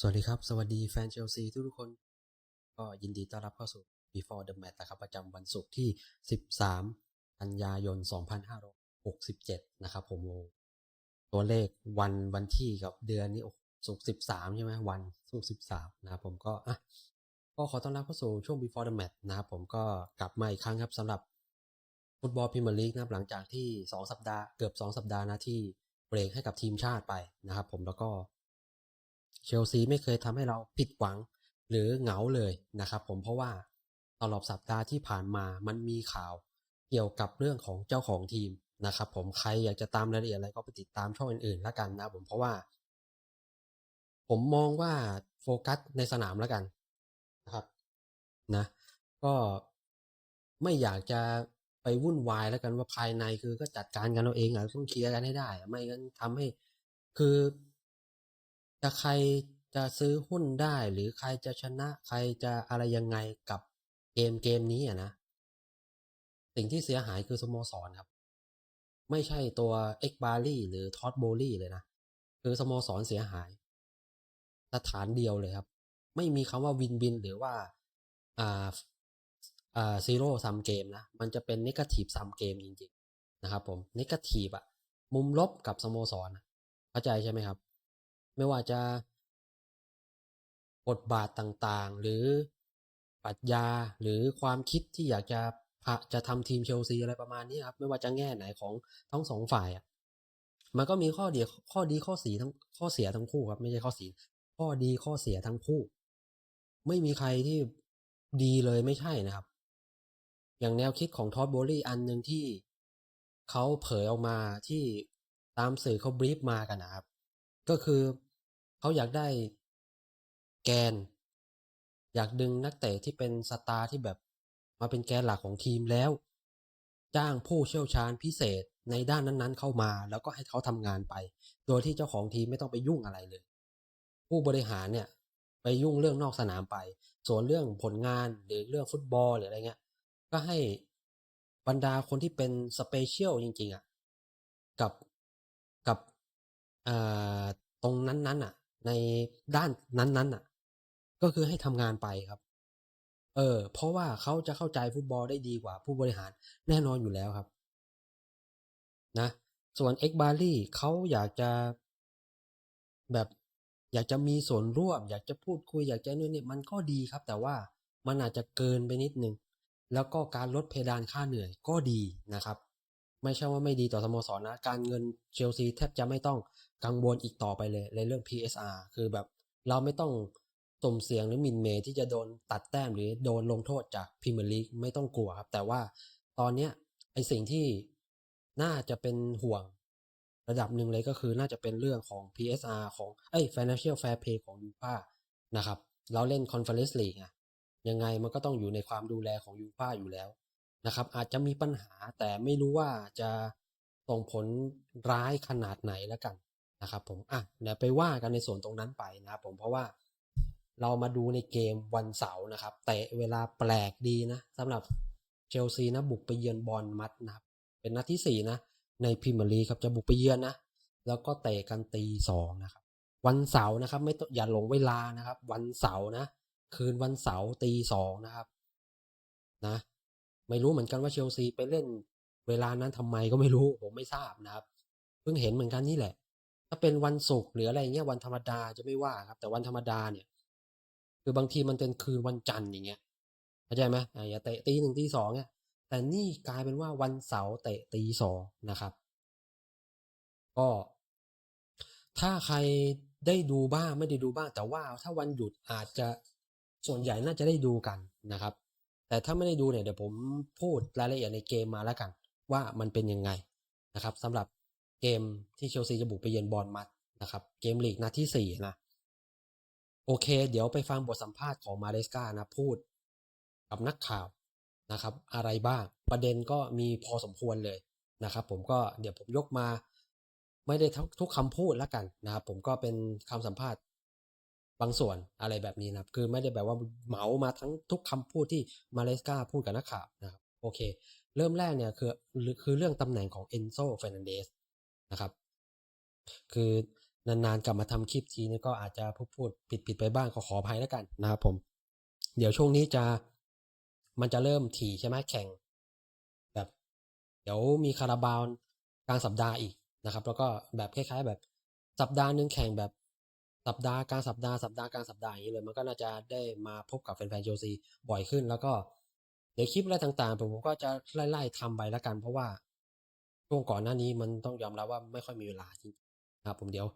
สวัสดีครับ สวัสดีแฟนเชลซีทุกทุกคน ก็ยินดีต้อนรับเข้าสู่ Before the Match นะครับ ประจำวันศุกร์ที่ 13 กันยายน 2567 นะครับผมโตัวเลขวันวันที่กับเดือนนี้โอ้ศุกร์13 ใช่ไหมวันศุกร์13 นะครับผมก็อะก็ขอต้อนรับเข้าสู่ช่วง Before the Match นะครับผมก็กลับมาอีกครั้งครับสำหรับฟุตบอลพรีเมียร์ลีกนะครับหลังจากที่ 2 สัปดาห์เกือบ 2 สัปดาห์นะที่เบรกให้กับทีมชาติไปนะครับผมแล้วก็ เชลซีไม่เคยทำให้เราผิดหวังหรือเหงาเลยนะครับผมเพราะว่าตลอดสัปดาห์ที่ผ่านมามันมีข่าวเกี่ยวกับเรื่องของเจ้าของทีมนะครับผมใครอยากจะตามรายละเอียดอะไรก็ไปติดตามช่องอื่นๆแล้วกันนะผมเพราะว่า ผมมองว่าโฟกัสในสนามแล้วกันนะครับนะ ก็ไม่อยากจะไปวุ่นวายแล้วกันว่าภายในคือก็จัดการกันเราเองอะต้องเคลียร์กันให้ได้ ไม่งั้นทำให้คือ จะใครจะซื้อหุ้นได้หรือใครจะชนะใครจะอะไรยังไงกับเกมเกมนี้อะนะสิ่งที่เสียหายคือสโมสรครับ ไม่ใช่ตัวเอ็กบารี่หรือทอตโบลี่เลยนะ คือสโมสรเสียหาย สถานเดียวเลยครับ ไม่มีคำว่าวินวินหรือว่าอ่าอ่าซีโร่ซัมเกมนะ มันจะเป็นนิเกทีฟซัมเกมจริงๆ นะครับผมนิเกทีฟอะมุมลบกับสโมสรอะเข้าใจใช่ไหมครับ ไม่ว่าจะบทบาทต่างๆ หรือปรัชญาหรือความคิดที่อยากจะพาจะทำทีมเชลซีอะไรประมาณนี้ครับ ไม่ว่าจะแง่ไหนของทั้งสองฝ่ายอะมันก็มีข้อดีข้อดีข้อเสียทั้งข้อเสียทั้งคู่ครับ ไม่ใช่ข้อเสียข้อดีข้อเสียทั้งคู่ ไม่มีใครที่ดีเลยไม่ใช่นะครับ อย่างแนวคิดของท็อดโบลี่อันหนึ่งที่เขาเผยออกมาที่ตามสื่อเขาบรีฟมากันนะครับ ก็คือ เขาอยากได้แกน อยากดึงนักเตะที่เป็นสตาร์ที่แบบมาเป็นแกนหลักของทีมแล้ว จ้างผู้เชี่ยวชาญพิเศษในด้านนั้นๆ เข้ามา แล้วก็ให้เขาทำงานไป โดยที่เจ้าของทีมไม่ต้องไปยุ่งอะไรเลย ผู้บริหารเนี่ยไปยุ่งเรื่องนอกสนามไป ส่วนเรื่องผลงานหรือเรื่องฟุตบอลหรืออะไรเงี้ย ก็ให้บรรดาคนที่เป็นสเปเชียลจริงๆอะกับกับอ่าตรงนั้นๆอะ ในด้านนั้นๆอะ ก็คือให้ทำงานไปครับ เออ เพราะว่าเขาจะเข้าใจฟุตบอลได้ดีกว่าผู้บริหารแน่นอนอยู่แล้วครับ นะ ส่วนเอ็กบารี่เขาอยากจะแบบอยากจะมีส่วนร่วม อยากจะพูดคุยอยากจะนู่นนี่มันก็ดีครับ แต่ว่ามันอาจจะเกินไปนิดนึง แล้วก็การลดเพดานค่าเหนื่อยก็ดีนะครับ ไม่ใช่ว่าไม่ดีต่อสโมสรนะ การเงินเชลซีแทบจะไม่ต้องกังวลอีกต่อไปเลยในเรื่อง PSR คือแบบเราไม่ต้องสุ่มเสียงหรือมินเมที่จะโดนตัดแต้มหรือโดนลงโทษจากพรีเมียร์ลีกไม่ต้องกลัวครับ แต่ว่าตอนเนี้ยไอสิ่งที่น่าจะเป็นห่วงระดับหนึ่งเลยก็คือน่าจะเป็นเรื่องของ PSR ของเอ้ Financial Fair Play ของยูฟ่านะครับ เราเล่น Conference League อะยังไงมันก็ต้องอยู่ในความดูแลของยูฟ่าอยู่แล้ว นะครับ อาจจะมีปัญหาแต่ไม่รู้ว่าจะส่งผลร้ายขนาดไหนแล้วกันนะครับ ผมอะเดี๋ยวไปว่ากันในส่วนตรงนั้นไปนะครับผมเพราะว่าเรามาดูในเกมวันเสาร์นะครับเตะเวลาแปลกดีนะสำหรับเชลซีนะบุกไปเยือนบอลมัดนะครับ เป็นนัดที่สี่นะ ในพรีเมียร์ลีกครับจะบุกไปเยือนนะ แล้วก็เตะกันตีสองนะครับ วันเสาร์นะครับ ไม่ต้องอย่าหลงเวลานะครับ วันเสาร์นะ คืนวันเสาร์ตีสองนะครับ นะ ไม่รู้เหมือนกันว่าเชลซีไปเล่น เวลานั้นทำไมก็ไม่รู้ผมไม่ทราบนะครับ เพิ่งเห็นเหมือนกันนี่แหละ ถ้าเป็นวันศุกร์หรืออะไรเงี้ยวันธรรมดาจะไม่ว่าครับ แต่วันธรรมดาเนี่ย คือบางทีมันเป็นคืนวันจันทร์อย่างเงี้ยเข้าใจไหมอ่าอย่าเตะตีหนึ่งตีสองเนี่ยแต่นี่กลายเป็นว่าวันเสาร์เตะตีสองนะครับ ก็ ถ้าใครได้ดูบ้างไม่ได้ดูบ้าง แต่ว่าถ้าวันหยุดอาจจะส่วนใหญ่น่าจะได้ดูกันนะครับ แต่ถ้าไม่ได้ดูเนี่ยเดี๋ยวผมพูดรายละเอียดในเกมมาแล้วกัน ว่ามันเป็นยังไงนะครับสำหรับเกมที่เชลซีจะบุกไปเยือนบอลมัดนะครับเกมลีกนัดที่สี่นะโอเค เดี๋ยวไปฟังบทสัมภาษณ์ของมาเลสกานะพูด กับนักข่าวนะครับ อะไรบ้างประเด็นก็มีพอสมควรเลยนะครับ ผมก็เดี๋ยวผมยกมา ไม่ได้ทุกคำพูดแล้วกันนะครับ ผมก็เป็นคำสัมภาษณ์ บางส่วนอะไรแบบนี้นะครับ คือไม่ได้แบบว่าเหมามาทั้งทุกคำพูดที่มาเลสกาพูดกับนักข่าวนะครับโอเค เริ่มแรกเนี่ยคือคือเรื่องตำแหน่งของเอนโซเฟรนันเดสนะครับ คือนานๆกลับมาทำคลิปทีนี่ก็อาจจะพูดพูดผิดผิดไปบ้างก็ขออภัยแล้วกันนะครับผม เดี๋ยวช่วงนี้จะมันจะเริ่มถี่ใช่ไหมแข่ง แบบ เดี๋ยวมีคาราบาวกลางสัปดาห์อีกนะครับ แล้วก็แบบคล้ายๆ แบบสัปดาห์หนึงแข่งแบบ สัปดาห์กางสัปดาห์สัปดาห์กางสัปดาห์อย่างนี้เลย มันก็น่าจะได้มาพบกับแฟนๆเชลซีบ่อยขึ้น แล้วก็เดี๋ยวคลิปอะไรต่างๆ ผมก็จะไล่ๆทำไปแล้วกัน เพราะว่าช่วงก่อนหน้านี้มันต้องยอมรับว่าไม่ค่อยมีเวลาจริงๆนะครับผมเดี๋ยว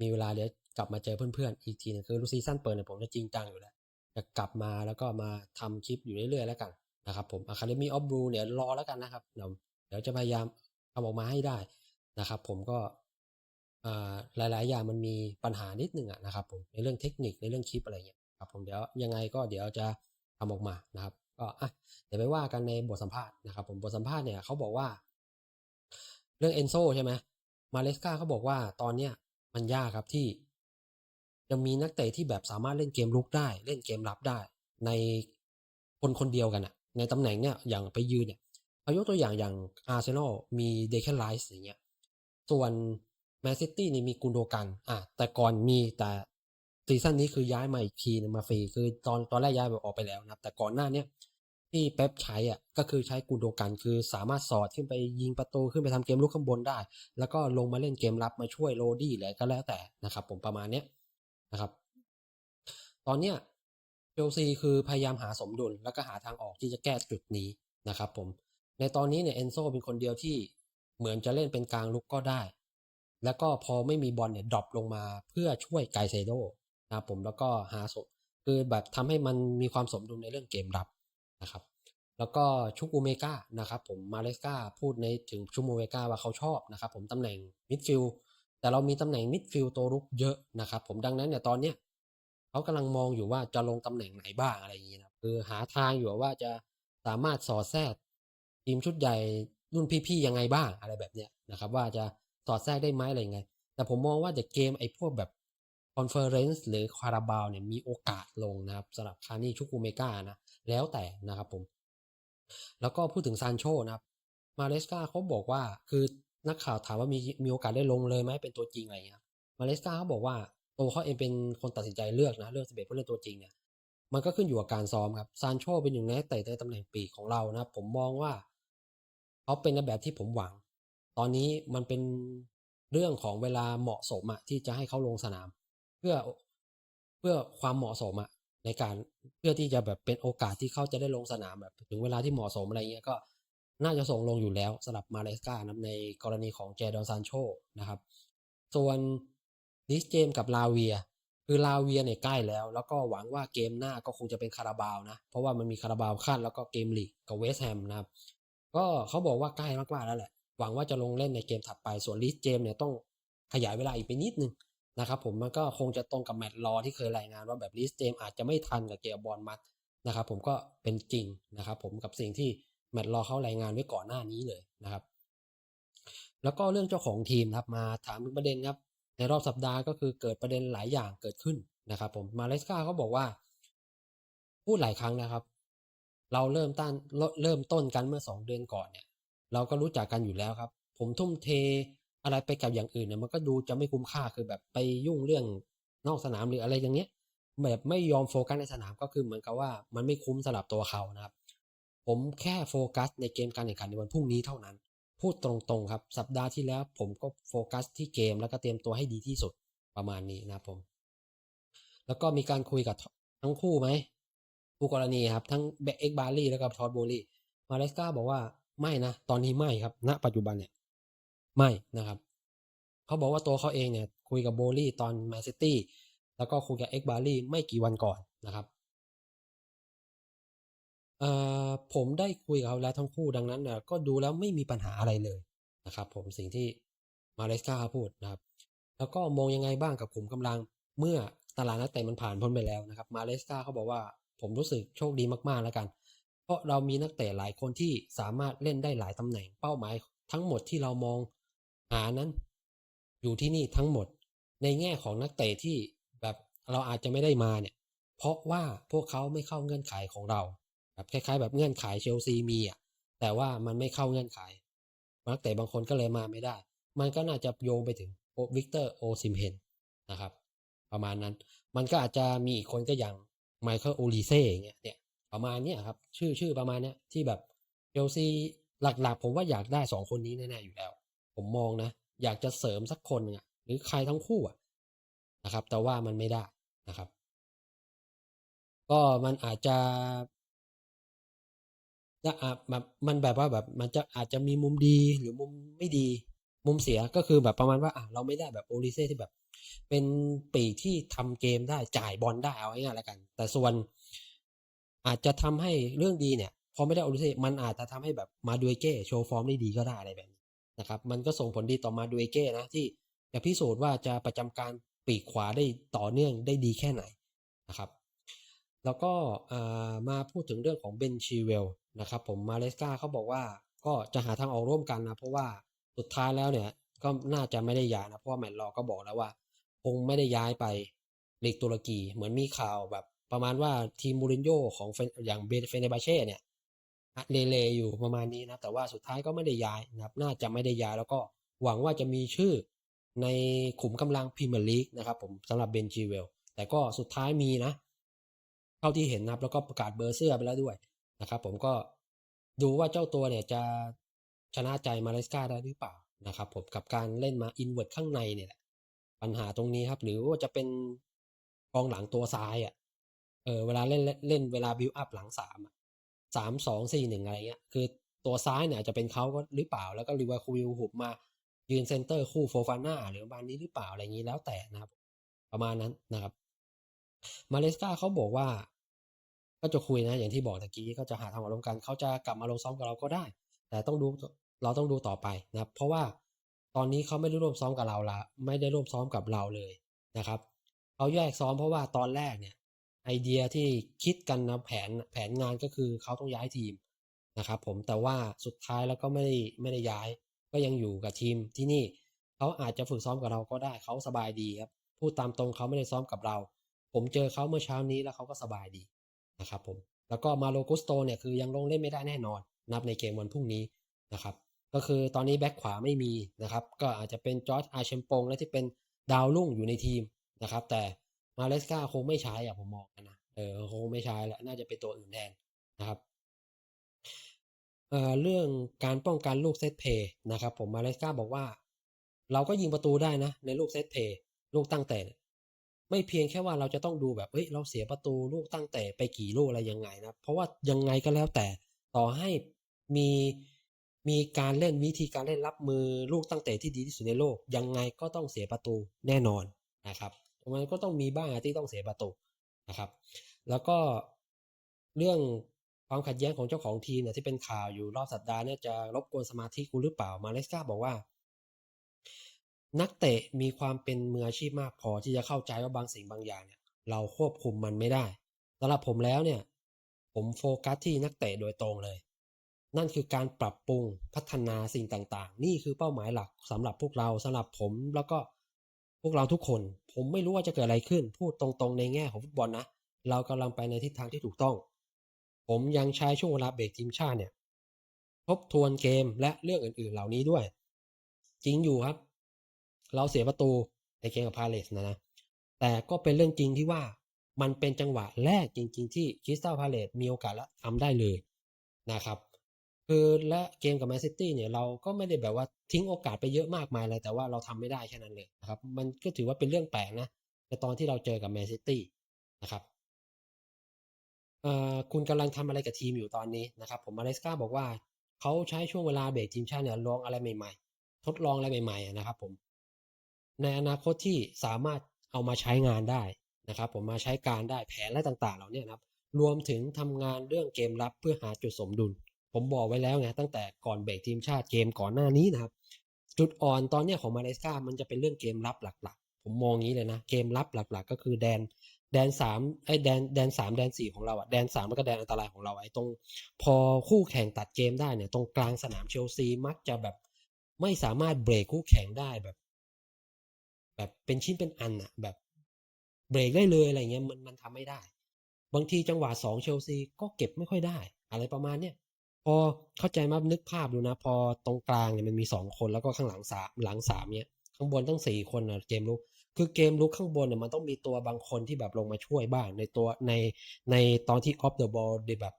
มีเวลาเดี๋ยวกลับมาเจอเพื่อนๆอีกทีนึงคือลูซีซั่นเปิดเนี่ยผมจะจริงจังอยู่แล้วจะกลับมาแล้วก็มาทำคลิปอยู่เรื่อยๆแล้วกันนะครับผม Academy of Blue เนี่ยรอแล้วกันนะครับเดี๋ยวจะพยายามทำออกมาให้ได้นะครับ ผมก็ หลาย ๆ อย่างมันมีปัญหานิดนึงอะนะครับผมในเรื่องเทคนิคในเรื่องคลิปอะไรเงี้ยครับผมเดี๋ยวยังไงก็เดี๋ยวจะทำออกมานะครับก็อะเดี๋ยวไปว่ากันในบทสัมภาษณ์นะครับ ผมบทสัมภาษณ์เนี่ยเขาบอกว่า เรื่องเอนโซใช่ไหมมาเลสกาเขาบอกว่าตอนเนี้ยมันยากครับที่ยังมีนักเตะที่แบบสามารถเล่นเกมลุกได้ เล่นเกมรับได้ ในคนคนเดียวกันอะในตำแหน่งเนี่ยอย่างไปยืนเนี่ยเอายกตัวอย่างอย่างอาร์เซนอลมีเดค a นไลส์อย่างเงี้ยส่วน แมนซิตี้นี่มีกุนโดกัน อะ แต่ก่อนมีแต่ซีซั่นนี้คือย้ายมาอีกทีนึงมาฟรีคือตอนตอนแรกย้ายแบบออกไปแล้วนะครับแต่ก่อนหน้าเนี้ยที่เป๊ปใช้อะก็คือใช้กุนโดกันคือสามารถสอดขึ้นไปยิงประตูขึ้นไปทำเกมลุกข้างบนได้ แล้วก็ลงมาเล่นเกมรับมาช่วยโรดี้อะไรก็แล้วแต่นะครับ ผมประมาณเนี้ยนะครับ ตอนเนี้ยเชลซีคือพยายามหาสมดุลแล้วก็หาทางออกที่จะแก้จุดนี้นะครับ ผม ในตอนนี้เนี่ยเอนโซเป็นคนเดียวที่เหมือนจะเล่นเป็นกลางลุกก็ได้ แล้วก็พอไม่มีบอลเนี่ยดรอปลงมาเพื่อช่วยไกเซโดนะครับผมแล้วก็หาสมคือแบบทำให้มันมีความสมดุลในเรื่องเกมรับนะครับ แล้วก็ชุกอูเมกานะครับผมมาเลสกาพูดในถึงชุกอูเมกาว่าเขาชอบนะครับผมตำแหน่งมิดฟิลด์แต่เรามีตำแหน่งมิดฟิลด์ตัวรุกเยอะนะครับผมดังนั้นเนี่ยตอนเนี้ยเขากำลังมองอยู่ว่าจะลงตำแหน่งไหนบ้างอะไรอย่างนี้นะคือหาทางอยู่ว่าจะสามารถสอดแทรกทีมชุดใหญ่รุ่นพี่ๆยังไงบ้างอะไรแบบเนี้ยนะครับ ว่าจะ สอดแทรกได้ไหมอะไรยังไงแต่ผมมองว่าเด็กเกมไอ้พวกแบบคอนเฟอเรนซ์หรือคาราบาวเนี่ยมีโอกาสลงนะครับสำหรับคานี่ชุกูเมกานะ แล้วแต่นะครับผม แล้วก็พูดถึงซานโชนะครับ มาเลสกาเขาบอกว่าคือนักข่าวถามว่ามีมีโอกาสได้ลงเลยไหมเป็นตัวจริงอะไรเงี้ยมาเลสกาเขาบอกว่าตัวเขาเองเป็นคนตัดสินใจเลือกนะ เลือกสเปผู้เล่นตัวจริงเนี่ยมันก็ขึ้นอยู่กับการซ้อมครับซานโชเป็นหนึ่งในนักเตะในตำแหน่งปีกของเรานะผมมองว่าเขาเป็นในแบบที่ผมหวัง ตอนนี้มันเป็นเรื่องของเวลาเหมาะสมอะที่จะให้เขาลงสนาม เพื่อเพื่อความเหมาะสมอะในการเพื่อที่จะแบบเป็นโอกาสที่เขาจะได้ลงสนามแบบถึงเวลาที่เหมาะสมอะไรเงี้ยก็น่าจะส่งลงอยู่แล้วสำหรับมาเลสกานะในกรณีของเจดอนซานโชนะครับ ส่วนลิสเจมกับลาเวีย คือลาเวียเนี่ยใกล้แล้ว แล้วก็หวังว่าเกมหน้าก็คงจะเป็นคาราบาวนะ เพราะว่ามันมีคาราบาวขั้นแล้วก็เกมลีกกับเวสแฮมนะครับ ก็เขาบอกว่าใกล้มากๆแล้วแหละ หวังว่าจะลงเล่นในเกมถัดไปส่วนลิสเจมเนี่ยต้องขยายเวลาอีกไปนิดนึงนะครับผมมันก็คงจะตรงกับแมตช์รอที่เคยรายงานว่าแบบลิสเจมอาจจะไม่ทันกับเกมบอลมัดนะครับผมก็เป็นจริงนะครับผมกับสิ่งที่แมตช์รอเขารายงานไว้ก่อนหน้านี้เลยนะครับ แล้วก็เรื่องเจ้าของทีมครับมาถามถึงประเด็นครับในรอบสัปดาห์ก็คือเกิดประเด็นหลายอย่างเกิดขึ้นนะครับผมมาเลสกาเขาบอกว่า พูดหลายครั้งนะครับ เราเริ่มต้นเริ่มต้นกันเมื่อสองเดือนก่อนเนี่ย เราก็รู้จักกันอยู่แล้วครับ ผมทุ่มเทอะไรไปกับอย่างอื่นเนี่ยมันก็ดูจะไม่คุ้มค่าคือแบบไปยุ่งเรื่องนอกสนามหรืออะไรอย่างเงี้ย แบบไม่ยอมโฟกัสในสนามก็คือเหมือนกับว่ามันไม่คุ้มสำหรับตัวเขานะครับ ผมแค่โฟกัสในเกมการแข่งขันในวันพรุ่งนี้เท่านั้น พูดตรงๆครับ สัปดาห์ที่แล้วผมก็โฟกัสที่เกมแล้วก็เตรียมตัวให้ดีที่สุดประมาณนี้นะครับผม แล้วก็มีการคุยกับทั้งคู่ไหมคู่กรณีครับ ทั้งเบเอ็กบารี่แล้วก็ทอดโบลี่มาเลสกาบอกว่า ไม่นะ ตอนนี้ไม่ครับ ณ ปัจจุบันเนี่ย ไม่นะครับ เขาบอกว่าตัวเขาเองเนี่ย คุยกับโบลี่ตอนแมนซิตี้แล้วก็คุยกับเอ็กบารี่ไม่กี่วันก่อนนะครับเอ่อผมได้คุยกับเขาแล้วทั้งคู่ดังนั้นเนี่ยก็ดูแล้วไม่มีปัญหาอะไรเลยนะครับ ผมสิ่งที่มาเลสกาพูดนะครับ แล้วก็มองยังไงบ้างกับขุมกำลังเมื่อตลาดนักเตะมันผ่านพ้นไปแล้วนะครับ มาเลสกาเขาบอกว่าผมรู้สึกโชคดีมากๆแล้วกัน เพราะเรามีนักเตะหลายคนที่สามารถเล่นได้หลายตำแหน่งเป้าหมาย ทั้งหมดที่เรามองหานั้น อยู่ที่นี่ทั้งหมด ในแง่ของนักเตะที่แบบเราอาจจะไม่ได้มาเนี่ย เพราะว่าพวกเขาไม่เข้าเงื่อนไขของเรา แบบคล้ายๆ แบบเงื่อนไขเชลซีมีอะแต่ว่ามันไม่เข้าเงื่อนไขนักเตะบางคนก็เลยมาไม่ได้ มันก็น่าจะโยงไปถึงวิกเตอร์โอซิมเฮนนะครับ ประมาณนั้น มันก็อาจจะมีอีกคนก็อย่างไมเคิลโอลิเซ่อย่างเงี้ยเนี่ย ประมาณเนี้ยครับ ชื่อชื่อประมาณเนี้ยที่แบบเชลซีหลักๆ ผมว่าอยากได้สองคนนี้แน่ๆอยู่แล้ว ผมมองนะ อยากจะเสริมสักคนนึ่งอะหรือใครทั้งคู่อะนะครับ แต่ว่ามันไม่ได้นะครับ ก็มันอาจจะจะอาแบบมันแบบว่าแบบมันจะอาจจะมีมุมดีหรือมุมไม่ดี มุมเสียก็คือแบบประมาณว่าอะเราไม่ได้แบบโอลิเซ่ที่แบบ เป็นปีที่ทำเกมได้จ่ายบอลได้เอาง่ายๆแล้วกัน แต่ส่วน อาจจะทำให้เรื่องดีเนี่ยพอไม่ได้โอลิเซมันอาจจะทำให้แบบมาดูเอเก้โชว์ฟอร์มได้ดีก็ได้อะไรแบบนี้นะครับมันก็ส่งผลดีต่อมาดูเอเก้นะที่จะพิสูจน์ว่าจะประจำการปีกขวาได้ต่อเนื่องได้ดีแค่ไหนนะครับแล้วก็มาพูดถึงเรื่องของเบนชีเวลนะครับผมมาเลสกาเขาบอกว่าก็จะหาทางออกร่วมกันนะ เพราะว่าสุดท้ายแล้วเนี่ยก็น่าจะไม่ได้ย้ายนะ เพราะว่าแมตต์ลอก็บอกแล้วว่า คงไม่ได้ย้ายไปลีกตุรกี เหมือนมีข่าวแบบ ประมาณว่าทีมมูรินโญ่ของอย่างเบนเฟเนบาเช่เนี่ยเลเลอยู่ประมาณนี้นะแต่ว่าสุดท้ายก็ไม่ได้ย้ายนะครับ น่าจะไม่ได้ย้ายแล้วก็หวังว่าจะมีชื่อในขุมกำลังพรีเมียร์ลีกนะครับผมสำหรับเบนชีเวลแต่ก็สุดท้ายมีนะเท่าที่เห็นนะครับ แล้วก็ประกาศเบอร์เสื้อไปแล้วด้วยนะครับผมก็ดูว่าเจ้าตัวเนี่ยจะชนะใจมาเลสกาได้หรือเปล่านะครับผมกับการเล่นมาอินเวอร์ตข้างในเนี่ยปัญหาตรงนี้ครับ หรือว่าจะเป็นกองหลังตัวซ้ายอะ เออเวลาเล่นเล่นเวลาบิวอัพหลังสามสามสองสี่หนึ่งอะไรเงี้ย คือตัวซ้ายเนี่ยจะเป็นเขาก็หรือเปล่า แล้วก็ริวาคูวิลหุบมายืนเซนเตอร์คู่โฟฟาน่าหรือประมาณนี้หรือเปล่าอะไรอย่างนี้แล้วแต่นะครับ ประมาณนั้นนะครับ มาเลสกาเขาบอกว่า ก็จะคุยนะ อย่างที่บอกตะกี้ก็จะหาทางออกร่วมกันเขาจะกลับมาลงซ้อมกับเราก็ได้ แต่ต้องดูเราต้องดูต่อไปนะครับ เพราะว่าตอนนี้เขาไม่ได้ร่วมซ้อมกับเราละไม่ได้ร่วมซ้อมกับเราเลยนะครับเขาแยกซ้อมเพราะว่าตอนแรกเนี่ย ไอเดียที่คิดกันนะแผนแผนงานก็คือเขาต้องย้ายทีมนะครับผมแต่ว่าสุดท้ายแล้วก็ไม่ได้ไม่ได้ย้าย ก็ยังอยู่กับทีมที่นี่เขาอาจจะฝึกซ้อมกับเราก็ได้เขาสบายดีครับพูดตามตรงเขาไม่ได้ซ้อมกับเรา ผมเจอเขาเมื่อเช้านี้แล้วเขาก็สบายดีนะครับผมแล้วก็มาโลกุสโตเนี่ยคือยังลงเล่นไม่ได้แน่นอน นับในเกมวันพรุ่งนี้นะครับก็คือตอนนี้แบ็คขวาไม่มีนะครับก็อาจจะเป็นจอร์จอาเชมปงและที่เป็นดาวรุ่งอยู่ในทีมนะครับแต่ มาเลสกาคงไม่ใช้อะผมมองนะเออคงไม่ใช้แล้วน่าจะเป็นตัวอื่นแทนนะครับเอ่อเรื่องการป้องกันลูกเซตเพย์นะครับ ผมมาเลสกาบอกว่า เราก็ยิงประตูได้นะ ในลูกเซตเพย์ลูกตั้งแต่ไม่เพียงแค่ว่าเราจะต้องดูแบบเอ้ยเราเสียประตูลูกตั้งแต่ไปกี่ลูกอะไรยังไงนะเพราะว่ายังไงก็แล้วแต่ต่อให้มีมีการเล่นวิธีการเล่นรับมือลูกตั้งแต่ที่ดีที่สุดในโลก ยังไงก็ต้องเสียประตูแน่นอนนะครับ มันก็ต้องมีบ้างที่ต้องเสียประตูนะครับ แล้วก็เรื่องความขัดแย้งของเจ้าของทีมเนี่ยที่เป็นข่าวอยู่รอบสัปดาห์เนี่ยจะรบกวนสมาธิกูหรือเปล่ามาเลสกาบอกว่า นักเตะมีความเป็นมืออาชีพมากพอที่จะเข้าใจว่าบางสิ่งบางอย่างเนี่ย เราควบคุมมันไม่ได้สำหรับผมแล้วเนี่ย ผมโฟกัสที่นักเตะโดยตรงเลย นั่นคือการปรับปรุงพัฒนาสิ่งต่างๆ นี่คือเป้าหมายหลักสำหรับพวกเราสำหรับผมแล้วก็ พวกเราทุกคน ผมไม่รู้ว่าจะเกิดอะไรขึ้น พูดตรงๆในแง่ของฟุตบอลนะ เรากำลังไปในทิศทางที่ถูกต้อง ผมยังใช้ช่วงเวลาเบรกทีมชาติเนี่ย ทบทวนเกมและเรื่องอื่นๆเหล่านี้ด้วย จริงอยู่ครับ เราเสียประตูในเกมกับพาเลสนะนะ แต่ก็เป็นเรื่องจริงที่ว่ามันเป็นจังหวะแรกจริง ๆ ที่คริสตัลพาเลสมีโอกาสและทำได้เลยนะครับ คือและเกมกับแมนซิตี้เนี่ยเราก็ไม่ได้แบบว่าทิ้งโอกาสไปเยอะมากมายเลยแต่ว่าเราทำไม่ได้แค่นั้นเลยนะครับ มันก็ถือว่าเป็นเรื่องแปลกนะในตอนที่เราเจอกับแมนซิตี้นะครับเอ่อคุณกำลังทำอะไรกับทีมอยู่ตอนนี้นะครับ ผมมาเลสกาบอกว่าเขาใช้ช่วงเวลาเบรกทีมชาติเนี่ยลองอะไรใหม่ ๆ ทดลองอะไรใหม่ ๆ นะครับ ผม ในอนาคตที่สามารถเอามาใช้งานได้นะครับ ผมมาใช้การได้แผนและต่าง ๆ เหล่านี้นะครับ รวมถึงทำงานเรื่องเกมรับเพื่อหาจุดสมดุล ผมบอกไว้แล้วไงตั้งแต่ก่อนเบรกทีมชาติเกมก่อนหน้านี้นะครับ จุดอ่อนตอนนี้ของมาเลเซียมันจะเป็นเรื่องเกมรับหลักๆ ผมมองงี้เลยนะ เกมรับหลักๆ ก็คือแดนแดนสามไอ้แดนแดนสามแดนสี่ของเราอะแดนสามแล้วก็แดนอันตรายของเราไอ้ตรง พอคู่แข่งตัดเกมได้เนี่ยตรงกลางสนามเชลซีมักจะแบบ ไม่สามารถเบรกคู่แข่งได้แบบ แบบเป็นชิ้นเป็นอันอะแบบเบรกได้เลยอะไรเงี้ยมันมันทำไม่ได้ บางทีจังหวะสองเชลซีก็เก็บไม่ค่อยได้ อะไรประมาณเนี้ย พอเข้าใจมานึกภาพดูนะ พอตรงกลางเนี่ยมันมีสองคนแล้วก็ข้างหลังสามหลังสามเนี่ย ข้างบนตั้งสี่คนนะเกมลุกคือเกมลุกข้างบนเนี่ยมันต้องมีตัวบางคนที่แบบลงมาช่วยบ้าง ในตัวในในตอนที่ออฟเดอะบอลในแบบ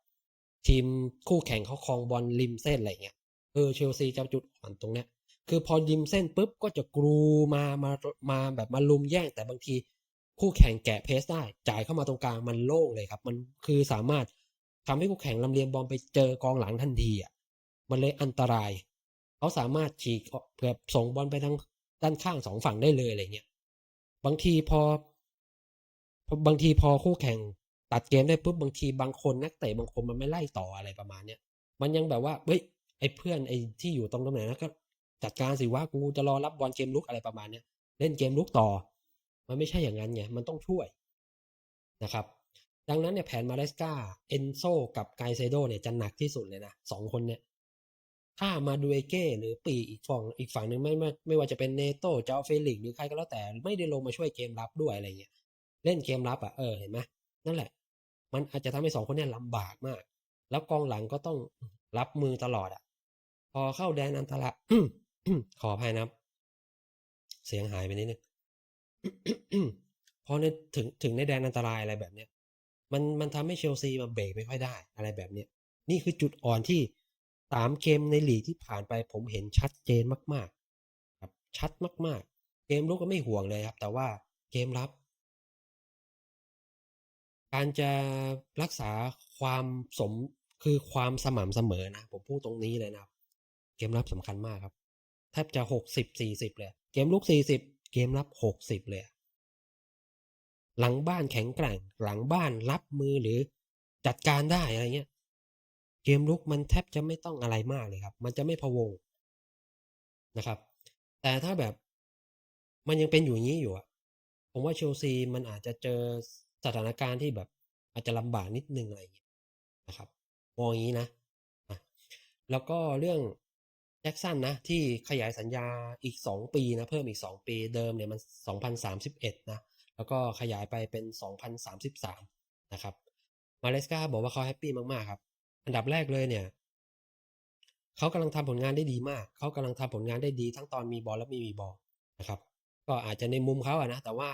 ทีมคู่แข่งเขาครองบอลริมเส้นอะไรเงี้ยเออเชลซีจะจุดอ่อนตรงเนี้ยคือพอริมเส้นปุ๊บก็จะกรูมามามาแบบมาลุมแย่งแต่บางทีคู่แข่งแกะเพสได้ จ่ายเข้ามาตรงกลางมันโล่งเลยครับ มันคือสามารถ ทำให้คู่แข่งลำเลียงบอลไปเจอกองหลังทันทีอะมันเลยอันตราย เขาสามารถฉีกเผื่อส่งบอลไปทางด้านข้างสองฝั่งได้เลยอะไรเงี้ยบางทีพอบางทีพอคู่แข่งตัดเกมได้ปุ๊บบางทีบางคนนักเตะบางคนมันไม่ไล่ต่ออะไรประมาณเนี้ยมันยังแบบว่าเฮ้ยไอ้เพื่อนไอ้ที่อยู่ตรงตำแหน่งนั้นก็จัดการสิว่ากูจะรอรับบอลเกมลุกอะไรประมาณเนี้ยเล่นเกมลุกต่อ มันไม่ใช่อย่างนั้นไงมันต้องช่วยนะครับ ดังนั้นเนี่ยแผนมาเลสกาเอนโซกับไกเซโดเนี่ยจะหนักที่สุดเลยนะสองคนเนี่ยถ้ามาดูเอเก้หรือปีอีกฝั่งอีกฝั่งหนึ่งไม่ไม่ไม่ว่าจะเป็นเนโต้เจ้าเฟลิกหรือใครก็แล้วแต่ไม่ได้ลงมาช่วยเกมรับด้วยอะไรเงี้ยเล่นเกมรับอะเออเห็นไหมนั่นแหละ มันอาจจะทำให้สองคนเนี่ยลำบากมาก แล้วกองหลังก็ต้องรับมือตลอดอะ พอเข้าแดนอันตรายขออภัยนะเสียงหายไปนิดนึงพอในถึงถึงในแดนอันตรายอะไรแบบเนี้ย มันมันทำให้เชลซีมาเบรกไม่ค่อยได้ อะไรแบบเนี้ยนี่คือจุดอ่อนที่สามเกมในลีกที่ผ่านไปผมเห็นชัดเจนมากๆ ครับ ชัดมากๆ เกมลุกก็ไม่ห่วงเลยครับ แต่ว่าเกมรับ การจะรักษาความสมคือความสม่ำเสมอนะ ผมพูดตรงนี้เลยนะครับ เกมรับสำคัญมากครับแทบจะหกสิบสี่สิบเลย เกมลุกสี่สิบเกมรับหกสิบเลย หลังบ้านแข็งแกร่ง หลังบ้านรับมือหรือจัดการได้อะไรเงี้ย เกมลุกมันแทบจะไม่ต้องอะไรมากเลยครับ มันจะไม่พะวงนะครับ แต่ถ้าแบบมันยังเป็นอยู่อย่างนี้อยู่อะผมว่าเชลซีมันอาจจะเจอสถานการณ์ที่แบบ อาจจะลำบากนิดนึงอะไรอย่างเงี้ยนะครับมองอย่างนี้นะอะแล้วก็เรื่องแจ็คสันนะที่ขยายสัญญาอีกสองปีนะเพิ่มอีกสองปีเดิมเนี่ยมันสองพันสามสิบเอ็ดนะ แล้วก็ขยายไปเป็นสองพันะครับ มาเลสกาบอกว่าเขาแฮปปี้มากๆครับ อันดับแรกเลยเนี่ยเขากำลังทำผลงานได้ดีมาก เขากำลังทำผลงานได้ดีทั้งตอนมีบอลและไม่มีบอลนะครับ ก็อาจจะในมุมเขาอะนะ แต่ว่า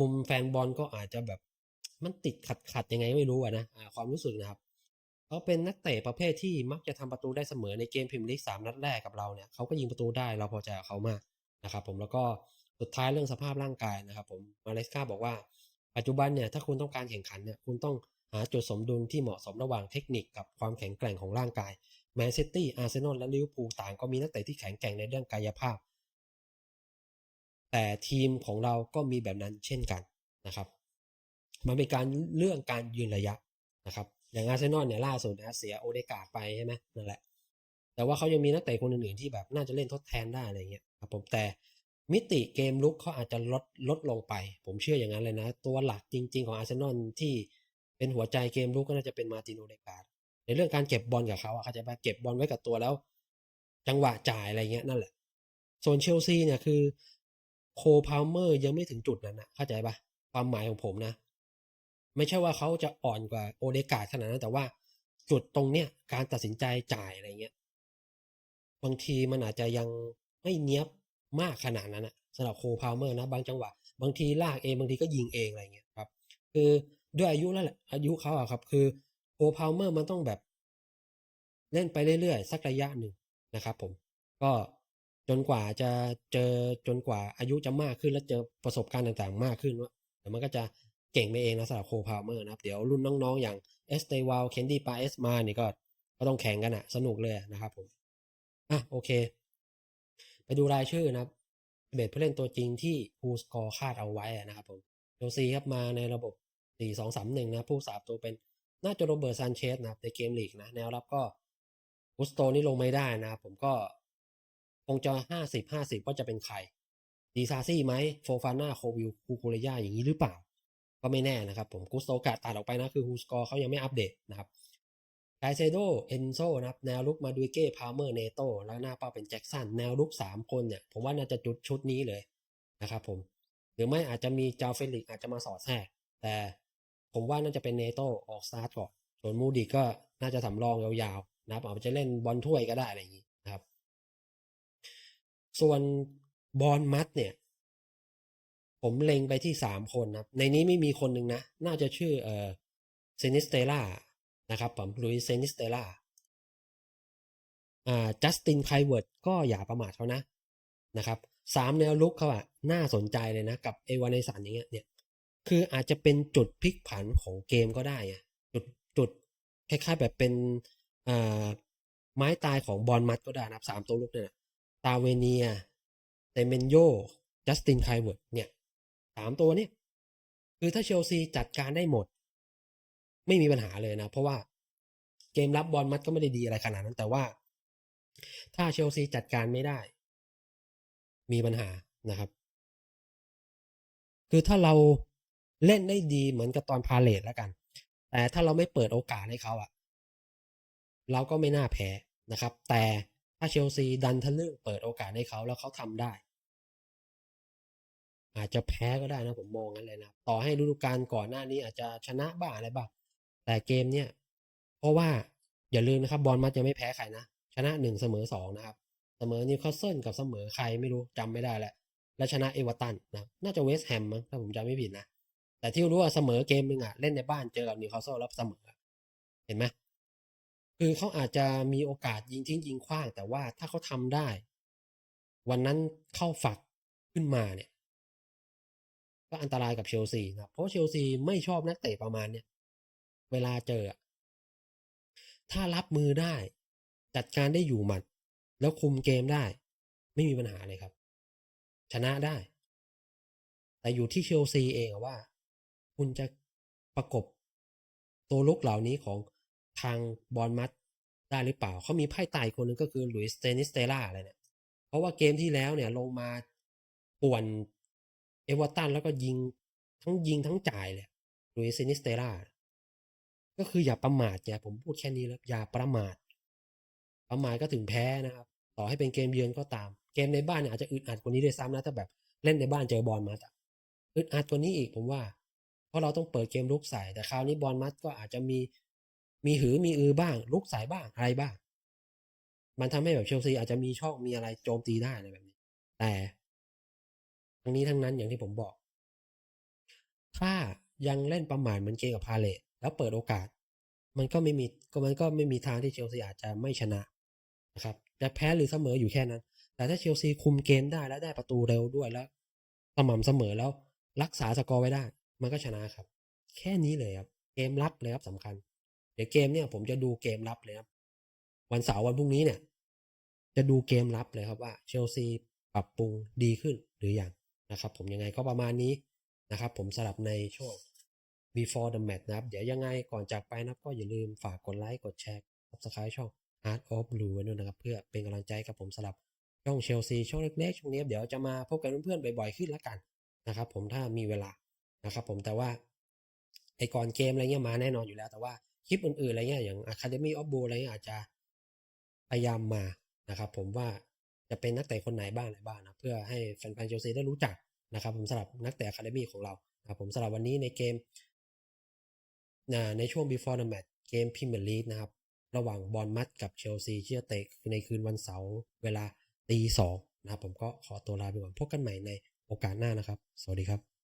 มุมแฟนบอลก็อาจจะแบบมันติดขัดขัดยังไงไม่รู้อะนะความรู้สึกนะครับเขาเป็นนักเตะประเภทที่มักจะทำประตูได้เสมอในเกมพรีเมียร์ลีกสามนัดแรกกับเราเนี่ยเขาก็ยิงประตูได้เราพอใจกับเขามากนะครับ ผมแล้วก็ สุดท้ายเรื่องสภาพร่างกายนะครับ ผมมาเลสกาบอกว่า ปัจจุบันเนี่ยถ้าคุณต้องการแข่งขันเนี่ยคุณต้องหาจุดสมดุลที่เหมาะสมระหว่างเทคนิคกับความแข็งแกร่งของร่างกายแมนซิตี้อาร์เซนอลและลิเวอร์พูลต่างก็มีนักเตะที่แข็งแกร่งในเรื่องกายภาพ แต่ทีมของเราก็มีแบบนั้นเช่นกันนะครับ มันเป็นการเรื่องการยืนระยะนะครับ อย่างอาร์เซนอลเนี่ยล่าสุดนะเสียโอเดกาไปใช่ไหมนั่นแหละ แต่ว่าเขายังมีนักเตะคนอื่นๆที่แบบน่าจะเล่นทดแทนได้อะไรเงี้ยครับผมแต่ มิติเกมลุกเขาอาจจะลดลดลงไป ผมเชื่ออย่างนั้นเลยนะ ตัวหลักจริง ๆ ของอาร์เซนอลที่เป็นหัวใจเกมลุกก็น่าจะเป็นมาตินโอเดกาในเรื่องการเก็บบอลกับเขาเขาจะไปเก็บบอลไว้กับตัวแล้ว จังหวะจ่ายอะไรเงี้ยนั่นแหละส่วนเชลซีเนี่ยคือโคพาวเมอร์ยังไม่ถึงจุดนั้นนะเข้าใจปะความหมายของผมนะ ไม่ใช่ว่าเขาจะอ่อนกว่าโอเดกาขนาดนั้นแต่ว่าจุดตรงเนี้ยการตัดสินใจจ่ายอะไรเงี้ยบางทีมันอาจจะยังไม่เนี้ยบ มากขนาดนั้นนะสำหรับโคพาวเมอร์นะบางจังหวะ บางทีลากเองบางทีก็ยิงเองอะไรเงี้ยครับคือด้วยอายุแล้วแหละอายุเขาอะครับ คือโคพาวเมอร์มันต้องแบบ เล่นไปเรื่อยๆ สักระยะหนึ่งนะครับ ผมก็จนกว่าจะเจอจนกว่าอายุจะมากขึ้นและเจอประสบการณ์ต่างๆ มากขึ้นว่าเดี๋ยวมันก็จะเก่งไปเองนะสำหรับโคพาวเมอร์นะครับ เดี๋ยวรุ่นน้องๆ อย่างเอสเตวาลเคนดี้ปาเอสมานี่ก็ก็ต้องแข่งกันอะสนุกเลยนะครับผมอะโอเค ไปดูรายชื่อนะครับเบสผู้เล่นตัวจริงที่ฮูสกอร์คาดเอาไว้นะครับผมเชลซีครับมาในระบบ 4-2-3-1 นะ ผู้สาบตัวเป็นน่าจะโรเบิร์ตซานเชสนะครับในเกมลีกนะ แนวรับก็กุสโตนี่ลงไม่ได้นะครับผมก็คงจะ 50-50 ว่าจะเป็นใคร ดีซาซี่ไหมโฟฟาน่าโควิลคูคูเรย่าอย่างนี้หรือเปล่า ก็ไม่แน่นะครับผมกุสโตกะตัดออกไปนะ คือฮูสกอร์เขายังไม่อัปเดตนะครับ ไกเซโดเอนโซนะครับแนวลุกมาดูเก้พาวเมอร์เนโตแล้วหน้าเป้าเป็นแจ็คสันแนวลุกสามคนเนี่ย ผมว่าน่าจะจุดชุดนี้เลยนะครับผม หรือไม่อาจจะมีเจ้าเฟลิกอาจจะมาสอดแทรกแต่ผมว่าน่าจะเป็นเนโตออกสตาร์ทก่อนส่วนมูดีก็น่าจะสำรองยาวๆนะครับอาจจะเล่นบอลถ้วยก็ได้อะไรอย่างนี้นะครับ ส่วนบอลมัดเนี่ย ผมเล็งไปที่สามคนนะครับในนี้ไม่มีคนหนึ่งนะ น่าจะชื่อเอ่อเซนิสเตล่า นะครับผมลุยเซนิสเตล่าอ่าจัสตินไคเวิร์ดก็อย่าประมาทเขานะนะครับสามแนวลุกเขาอะน่าสนใจเลยนะ กับเอวานในสันอย่างเงี้ยเนี่ยคืออาจจะเป็นจุดพลิกผันของเกมก็ได้อะจุดจุดคล้ายๆแบบเป็นอ่าไม้ตายของบอลมัดก็ได้นะครับสามตัวลุกเนี่ยนะตาเวเนียเตเมนโยจัสตินไคเวิร์ดเนี่ยสามตัวเนี่ยคือถ้าเชลซีจัดการได้หมด ไม่มีปัญหาเลยนะ เพราะว่าเกมรับบอลมัดก็ไม่ได้ดีอะไรขนาดนั้น แต่ว่า ถ้าเชลซีจัดการไม่ได้ มีปัญหานะครับ คือถ้าเราเล่นได้ดีเหมือนกับตอนพาเลทแล้วกัน แต่ถ้าเราไม่เปิดโอกาสให้เขาอะเราก็ไม่น่าแพ้นะครับ แต่ถ้าเชลซีดันทะลึ่งเปิดโอกาสให้เขาแล้วเขาทำได้ อาจจะแพ้ก็ได้นะผมมองงั้นเลยนะ ต่อให้ฤดูกาลก่อนหน้านี้อาจจะชนะบ้างอะไรบ้าง แต่เกมเนี่ย เพราะว่าอย่าลืมนะครับบอลมัดยังไม่แพ้ใครนะ ชนะหนึ่งเสมอสองนะครับ เสมอนิวคาสเซิลกับเสมอใครไม่รู้จำไม่ได้แหล้วและชนะเอเวอร์ตันนะน่าจะเวสต์แฮมมั้งถ้าผมจำไม่ผิดนะ แต่ที่รู้ว่าเสมอเกมหนึ่งอะเล่นในบ้านเจอกับนิวคาสเซิลแล้วเสมอเห็นไหมคือเขาอาจจะมีโอกาสยิงทิ้งยิงขว้าง แต่ว่าถ้าเขาทำได้ วันนั้นเข้าฝักขึ้นมาเนี่ย ก็อันตรายกับเชลซีนะเพราะเชลซีไม่ชอบนักเตะประมาณเนี้ย เวลาเจอ ถ้ารับมือได้ จัดการได้อยู่หมัด แล้วคุมเกมได้ ไม่มีปัญหาเลยครับ ชนะได้ แต่อยู่ที่เชลซีเองว่า คุณจะประกบตัวลุกเหล่านี้ของทางบอลมัดได้หรือเปล่า เขามีไพ่ตายคนหนึ่งก็คือหลุยส์เตนิสเตล่าอะไรเนี่ย เพราะว่าเกมที่แล้วเนี่ยลงมาป่วนเอเวอร์ตันแล้วก็ยิงทั้งยิงทั้งจ่ายเลยหลุยส์เตนิสเตล่า ก็คืออย่าประมาทอย่าผมพูดแค่นี้แล้วอย่าประมาทประมาทก็ถึงแพ้นะครับ ต่อให้เป็นเกมเยือนก็ตาม เกมในบ้านเนี่ยอาจจะอึดอัดกว่านี้ด้วยซ้ำนะถ้าแบบเล่นในบ้านเจอบอลมัดอึดอัดกว่านี้อีกผมว่า เพราะเราต้องเปิดเกมลุกใส่แต่คราวนี้บอลมัดก็อาจจะมีมีหือมีอือบ้าง ลุกใส่บ้างอะไรบ้าง มันทำให้แบบเชลซีอาจจะมีช่องมีอะไรโจมตีได้อะไรแบบนี้ แต่ทั้งนี้ทั้งนั้นอย่างที่ผมบอก ถ้ายังเล่นประมาทเหมือนเกมกับพาเลต แล้วเปิดโอกาส มันก็ไม่มีก็มันก็ไม่มีทางที่เชลซีอาจจะไม่ชนะนะครับจะแพ้หรือเสมออยู่แค่นั้น แต่ถ้าเชลซีคุมเกมได้แล้วได้ประตูเร็วด้วยแล้วสม่ำเสมอแล้วรักษาสกอร์ไว้ได้ มันก็ชนะครับ แค่นี้เลยครับเกมรับเลยครับสำคัญ เดี๋ยวเกมเนี่ยผมจะดูเกมรับเลยครับวันเสาร์วันพรุ่งนี้เนี่ย จะดูเกมรับเลยครับว่าเชลซีปรับปรุงดีขึ้นหรืออยังนะครับ ผมยังไงก็ประมาณนี้นะครับ ผมสลับในช่วง before the match นะครับ เดี๋ยวยังไงก่อนจากไปนะครับก็อย่าลืมฝากกดไลค์กดแชร์ subscribe ช่อง Art of Blue ไว้ด้วยนะครับ เพื่อเป็นกำลังใจกับผมสลับช่องเชลซีช่องเล็กๆช่วงนี้เดี๋ยวจะมาพบกันเพื่อนๆบ่อยๆขึ้นแล้วกันนะครับ ผมถ้ามีเวลานะครับ ผมแต่ว่าไอก่อนเกมอะไรเงี้ยมาแน่นอนอยู่แล้ว แต่ว่าคลิปอื่นๆอะไรเงี้ยอย่าง Academy of Blue อะไรเงี้ยอาจจะพยายามมานะครับ ผมว่าจะเป็นนักเตะคนไหนบ้างอะไรบ้างนะเพื่อให้แฟนๆเชลซีได้รู้จักนะครับ ผมสำหรับนักเตะ Academy ของเรานะครับผมสำหรับวันนี้ในเกม ในช่วง before the match เกมพรีเมียร์ลีกนะครับ ระหว่างบอลมัดกับเชลซีเชียเตะในคืนวันเสาร์เวลาตีสองนะครับผมก็ขอตัวลาไปก่อนพบกันใหม่ในโอกาสหน้านะครับ สวัสดีครับ